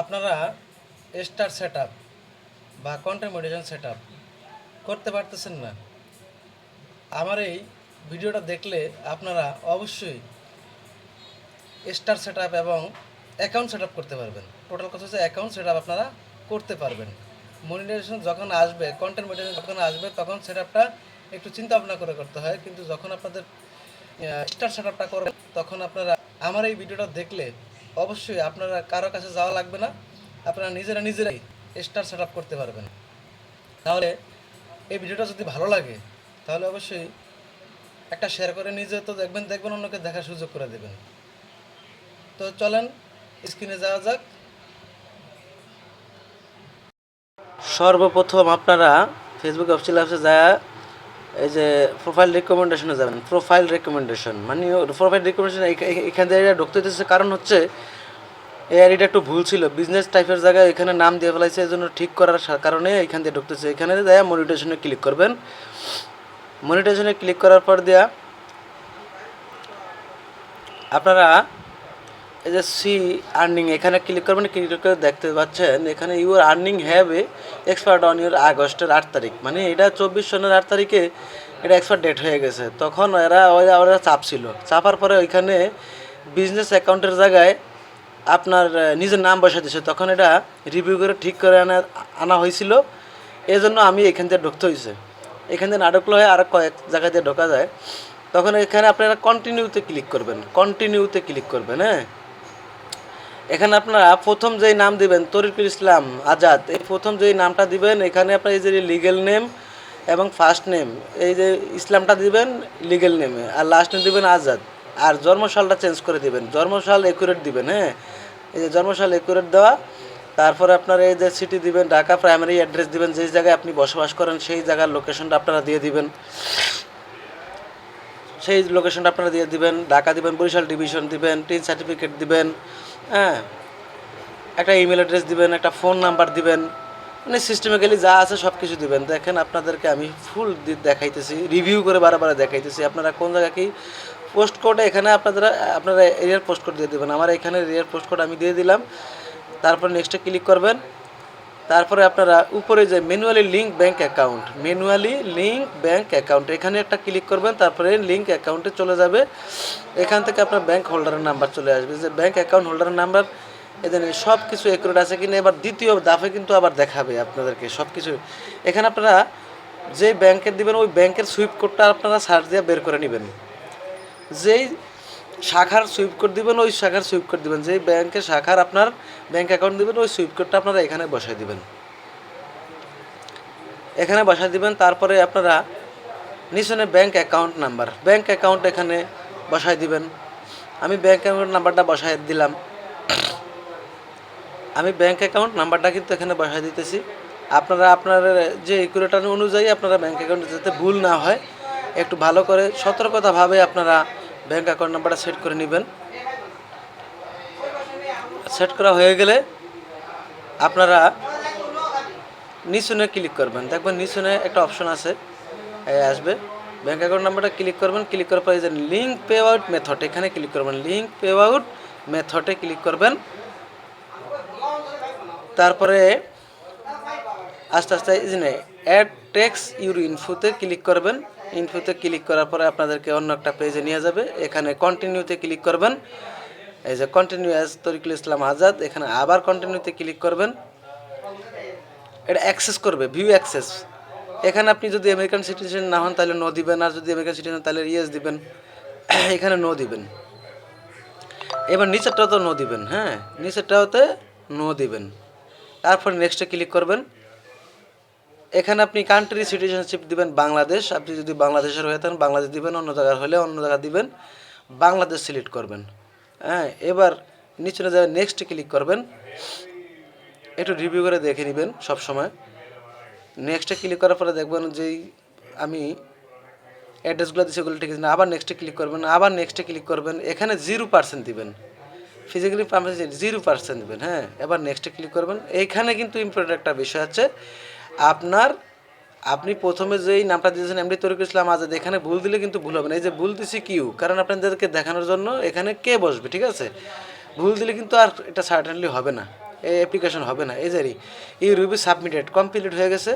আপনারা star set বা content monetization set করতে পারতেছেন না। আমার এই ভিডিওটা দেখলে আপনারা অবশ্যই স্টার সেট এবং অ্যাকাউন্ট সেট করতে পারবেন। টোটাল কথা হচ্ছে অ্যাকাউন্ট সেট আপনারা করতে পারবেন। মনিটাইজেশন যখন আসবে, কন্টেন্ট মনিটাইজেশন যখন আসবে, তখন সেট একটু চিন্তা ভাবনা করে করতে হয়। কিন্তু যখন আপনাদের স্টার সেট করবেন, তখন আপনারা আমার এই ভিডিওটা দেখলে অবশ্যই আপনারা কারও কাছে যাওয়া লাগবে না। আপনারা নিজেরা নিজেরাই স্টার সেট আপ করতে পারবেন। তাহলে এই ভিডিওটা যদি ভালো লাগে, তাহলে অবশ্যই একটা শেয়ার করে নিজে তো দেখবেন দেখবেন অন্যকে দেখার সুযোগ করে দেবেন। তো চলেন স্ক্রিনে যাওয়া যাক। সর্বপ্রথম আপনারা ফেসবুক অফিসিয়াল অ্যাপসে যা এই যে প্রোফাইল রেকমেন্ডেশনে যাবেন প্রোফাইল রেকমেন্ডেশন মানে প্রোফাইল রেকমেন্ডেশন এখান থেকে ঢুকতে হতেছে কারণ হচ্ছে এই আইডিটা একটু ভুল ছিল। বিজনেস টাইপের জায়গায় এখানে নাম দিয়ে ফেলাইছে, এই জন্য ঠিক করার কারণে এখান দিয়ে ঢুকতেছে। এখানে দেয়া মনিটেশনে ক্লিক করবেন। মনিটেশনে ক্লিক করার পর দেয়া আপনারা এই যে সি আর্নিং এখানে ক্লিক করবেন ক্লিক করে দেখতে পাচ্ছেন, এখানে your earning have a expired on your আগস্টের আট তারিখ। মানে এটা চব্বিশ সনের আট তারিখে এটা এক্সপায়ার ডেট হয়ে গেছে। তখন এরা ওরা চাপ ছিল। চাপার পরে ওইখানে বিজনেস অ্যাকাউন্টের জায়গায় আপনার নিজের নাম বসা দিয়েছে। তখন এটা রিভিউ করে ঠিক করে আনা আনা হয়েছিল। এই জন্য আমি এখান থেকে ঢুকতে হয়েছে। এখান থেকে না ঢুকলে হয় আর কয়েক জায়গা দিয়ে ঢোকা যায়। তখন এখানে আপনারা কন্টিনিউতে ক্লিক করবেন। কন্টিনিউতে ক্লিক করবেন হ্যাঁ? এখানে আপনারা প্রথম যেই নাম দিবেন, তরিকুল ইসলাম আজাদ, এই প্রথম যেই নামটা দিবেন, এখানে আপনার এই যে লিগেল নেম এবং ফার্স্ট নেম এই যে ইসলামটা দিবেন লিগেল নেমে আর লাস্ট নেম দিবেন আজাদ, আর জন্মসালটা চেঞ্জ করে দিবেন, জন্মসাল একুরেট দিবেন হ্যাঁ? এই যে জন্মসাল একুরেট দেওয়া, তারপরে আপনার এই যে সিটি দিবেন, ঢাকা প্রাইমারি অ্যাড্রেস দিবেন, যেই জায়গায় আপনি বসবাস করেন, সেই জায়গার লোকেশনটা আপনারা দিয়ে দিবেন। সেই লোকেশনটা আপনারা দিয়ে দিবেন, ঢাকা দিবেন, বরিশাল ডিভিশন দিবেন টিন সার্টিফিকেট দিবেন হ্যাঁ। একটা ইমেল অ্যাড্রেস দিবেন, একটা ফোন নাম্বার দিবেন মানে সিস্টেমিক্যালি যা আছে সব কিছু দিবেন। দেখেন আপনাদেরকে আমি ফুল দেখাইতেছি রিভিউ করে বারে দেখাইতেছি। আপনারা কোন জায়গায় কি পোস্ট কোড এখানে আপনারা আপনারা এরিয়ার পোস্ট কোড দিয়ে দেবেন। আমার এখানে এরিয়ার পোস্ট কোড আমি দিয়ে দিলাম। তারপর নেক্সটে ক্লিক করবেন। তারপরে আপনারা উপরে যে manually link bank account manually link bank account এখানে একটা ক্লিক করবেন, তারপরে লিঙ্ক অ্যাকাউন্টে চলে যাবে। এখান থেকে আপনার ব্যাংক হোল্ডারের নাম্বার চলে আসবে। যে ব্যাংক অ্যাকাউন্ট হোল্ডারের নাম্বার এদের সব কিছু একুরেট আছে কিনা, এবার দ্বিতীয় দাফে কিন্তু আবার দেখাবে আপনাদেরকে সব কিছু এখানে আপনারা যে ব্যাংকের দিবেন, ওই ব্যাংকের সুইপ কোডটা আপনারা সার্চ দিয়ে বের করে নেবেন। যেই শাখার সুইপ কোড দিবেন, ওই শাখার সুইপ কোড দিবেন। যেই ব্যাংকের শাখার আপনার ব্যাংক অ্যাকাউন্ট দিবেন, ওই সুইপ কোডটা আপনারা এখানে বসাই দিবেন। এখানে বসাই দিবেন, তারপরে আপনারা নিচনে bank account number bank account এখানে বসায় দিবেন। আমি ব্যাংক অ্যাকাউন্ট নাম্বারটা বসায় দিলাম। আমি ব্যাংক অ্যাকাউন্ট নাম্বারটা কিন্তু এখানে বসাই দিতেছি। আপনারা, আপনার যে ইকুরেটার অনুযায়ী আপনারা ব্যাংক অ্যাকাউন্টে যাতে ভুল না হয়, একটু ভালো করে সতর্কতাভাবে আপনারা ব্যাংক অ্যাকাউন্ট নাম্বারটা সেট করে নেবেন। সেট করা হয়ে গেলে আপনারা নিচনে ক্লিক করবেন। দেখবেন নিচনে একটা অপশন আছে আসবে। ব্যাঙ্ক অ্যাকাউন্ট নাম্বারটা ক্লিক করবেন। ক্লিক করার পরে যে লিঙ্ক পে আউট মেথড, এখানে ক্লিক করবেন। লিঙ্ক পে আউট মেথডে ক্লিক করবেন। তারপরে আস্তে আস্তে এই যে অ্যাড টেক্স ইউর ইনফোতে ক্লিক করবেন। ইনফোতে ক্লিক করার পরে আপনাদেরকে অন্য একটা পেজে নিয়ে যাবে। এখানে কন্টিনিউতে ক্লিক করবেন। এই যে কন্টিনিউ অ্যাজ তরিকুল ইসলাম আজাদ, এখানে আবার কন্টিনিউতে ক্লিক করবেন। এটা অ্যাক্সেস করবে ভিউ অ্যাক্সেস এখানে আপনি যদি আমেরিকান সিটিজেন না হন, তাহলে নো দিবেন। আর যদি আমেরিকান সিটিজেন তাহলে ইয়েস দিবেন। এখানে নো দিবেন। এবার নিচেরটাও তো নো দিবেন হ্যাঁ? নিচেরটাওতে নো দিবেন। তারপর নেক্সটে ক্লিক করবেন। এখানে আপনি কান্ট্রি সিটিজেনশিপ দিবেন বাংলাদেশ। আপনি যদি বাংলাদেশের হয়ে থাকেন, বাংলাদেশ দিবেন, অন্য জায়গার হলে অন্য জায়গা দিবেন। বাংলাদেশ সিলেক্ট করবেন। হ্যাঁ এবার নিচে যাবে নেক্সট ক্লিক করবেন। একটু রিভিউ করে দেখে নেবেন সব সময় নেক্সটে ক্লিক করার পরে দেখবেন যেই আমি অ্যাড্রেসগুলো দিচ্ছি ওগুলো ঠিক আছে। না, আবার নেক্সটে ক্লিক করবেন আবার নেক্সটে ক্লিক করবেন। এখানে জিরো পার্সেন্ট দিবেন। ফিজিক্যালি পারমিশন জিরো পার্সেন্ট দেবেন হ্যাঁ। এবার নেক্সটে ক্লিক করবেন। এইখানে কিন্তু ইম্পর্টেন্ট একটা বিষয় আছে। আপনার, আপনি প্রথমে যেই নামটা দিয়েছেন এমডি তরিকুল ইসলাম আজাদ, এখানে ভুল দিলে কিন্তু ভুল হবে না। এই যে ভুল দিছি কিউ, কারণ আপনাদেরকে দেখানোর জন্য এখানে কে বসবে, ঠিক আছে? ভুল দিলে কিন্তু আর এটা সার্টেনলি হবে না এই অ্যাপ্লিকেশন হবে না। এই জারি এই রুবি সাবমিটেড কমপ্লিট হয়ে গেছে।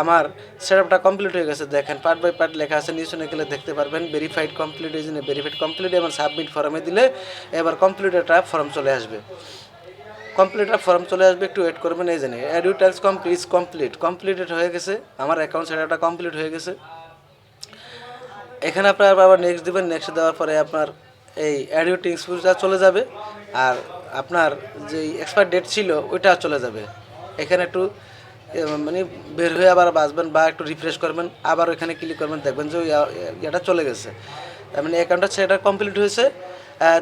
আমার সেটআপটা কমপ্লিট হয়ে গেছে। দেখেন পার্ট বাই পার্ট লেখা আছে, নিচে গেলে দেখতে পারবেন। ভেরিফাইড কমপ্লিট এই জন্য ভেরিফাইড কমপ্লিট এবার সাবমিট ফর্মে দিলে এবার কমপ্লিট একটা ফর্ম চলে আসবে। কমপ্লিট ফর্ম চলে আসবে, একটু ওয়েট করবেন, এই জানি ট্যাক্স কমপ্লিট কমপ্লিট কমপ্লিটেড হয়ে গেছে। আমার অ্যাকাউন্ট সেটআপটা কমপ্লিট হয়ে গেছে। এখানে আপনার আবার নেক্সট দেবেন। নেক্সট দেওয়ার পরে আপনার এই অ্যাডিও টিংসটা চলে যাবে। আর আপনার যে এক্সপায়ার ডেট ছিল, ওইটা চলে যাবে। এখানে একটু মানে বের হয়ে আবার বাঁচবেন বা একটু রিফ্রেশ করবেন। আবার ওইখানে ক্লিক করবেন, দেখবেন যে এটা চলে গেছে। মানে অ্যাকাউন্টটা সেটা কমপ্লিট হয়েছে।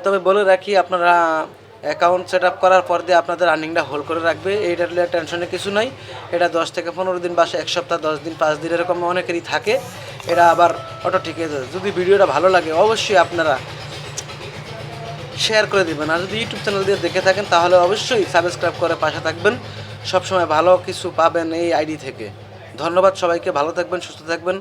তবে বলে রাখি, আপনারা অ্যাকাউন্ট সেট আপ করার পর দিয়ে আপনাদের আর্নিংটা হোল্ড করে রাখবে। এইটা লিয়ে টেনশনের কিছু নাই। এটা দশ থেকে পনেরো দিন বা এক সপ্তাহ, দশ দিন, পাঁচ দিন এরকম অনেকেরই থাকে। এটা আবার অটো ঠিকই যাবে যদি ভিডিওটা ভালো লাগে, অবশ্যই আপনারা শেয়ার করে দিবেন। আর যদি ইউটিউব চ্যানেল দিয়ে দেখে থাকেন, তাহলে অবশ্যই সাবস্ক্রাইব করে পাশে থাকবেন। সবসময় ভালো কিছু পাবেন এই আইডি থেকে। ধন্যবাদ সবাইকে। ভালো থাকবেন, সুস্থ থাকবেন।